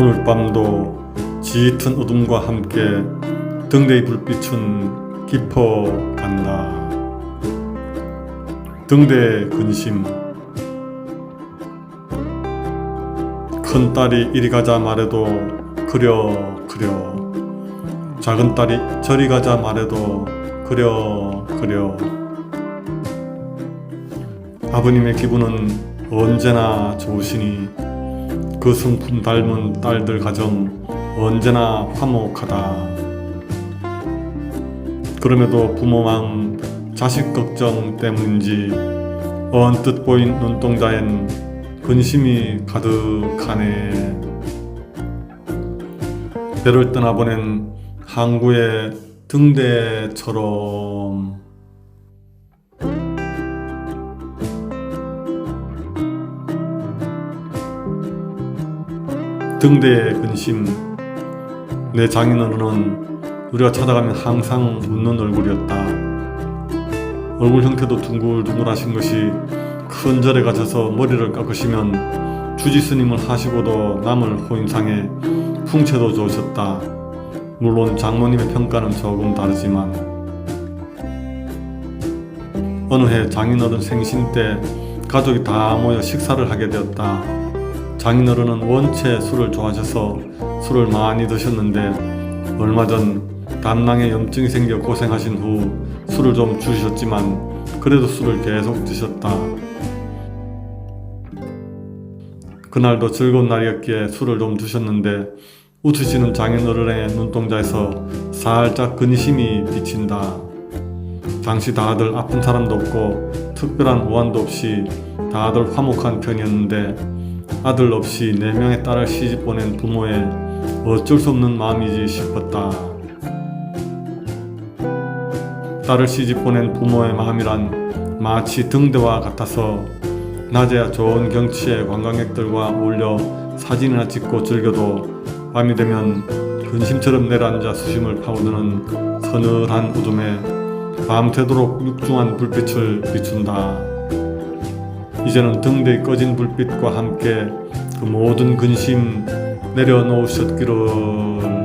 오늘 밤도 짙은 어둠과 함께 등대의 불빛은 깊어간다. 등대의 근심. 큰 딸이 이리 가자 말해도 그려 그려. 작은 딸이 저리 가자 말해도 그려 그려. 아버님의 기분은 언제나 좋으시니 그 성품 닮은 딸들 가정 언제나 화목하다. 그럼에도 부모 마음 자식 걱정 때문인지 언뜻 보인 눈동자엔 근심이 가득하네. 배를 떠나보낸 항구의 등대처럼 등대의 근심. 내 장인어른은 우리가 찾아가면 항상 웃는 얼굴이었다. 얼굴 형태도 둥글둥글하신 것이 큰 절에 가셔서 머리를 깎으시면 주지스님을 하시고도 남을 호인상에 풍채도 좋으셨다. 물론 장모님의 평가는 조금 다르지만. 어느 해 장인어른 생신 때 가족이 다 모여 식사를 하게 되었다. 장인어른은 원체 술을 좋아하셔서 술을 많이 드셨는데 얼마 전 담낭에 염증이 생겨 고생하신 후 술을 좀 줄이셨지만 그래도 술을 계속 드셨다. 그날도 즐거운 날이었기에 술을 좀 드셨는데 웃으시는 장인어른의 눈동자에서 살짝 근심이 비친다. 당시 다들 아픈 사람도 없고 특별한 오한도 없이 다들 화목한 편이었는데 아들 없이 네 명의 딸을 시집 보낸 부모의 어쩔 수 없는 마음이지 싶었다. 딸을 시집 보낸 부모의 마음이란 마치 등대와 같아서 낮에야 좋은 경치의 관광객들과 어울려 사진이나 찍고 즐겨도 밤이 되면 근심처럼 내려앉아 수심을 파고드는 서늘한 어둠에 밤새도록 육중한 불빛을 비춘다. 이제는 등대의 꺼진 불빛과 함께 그 모든 근심 내려놓으셨기를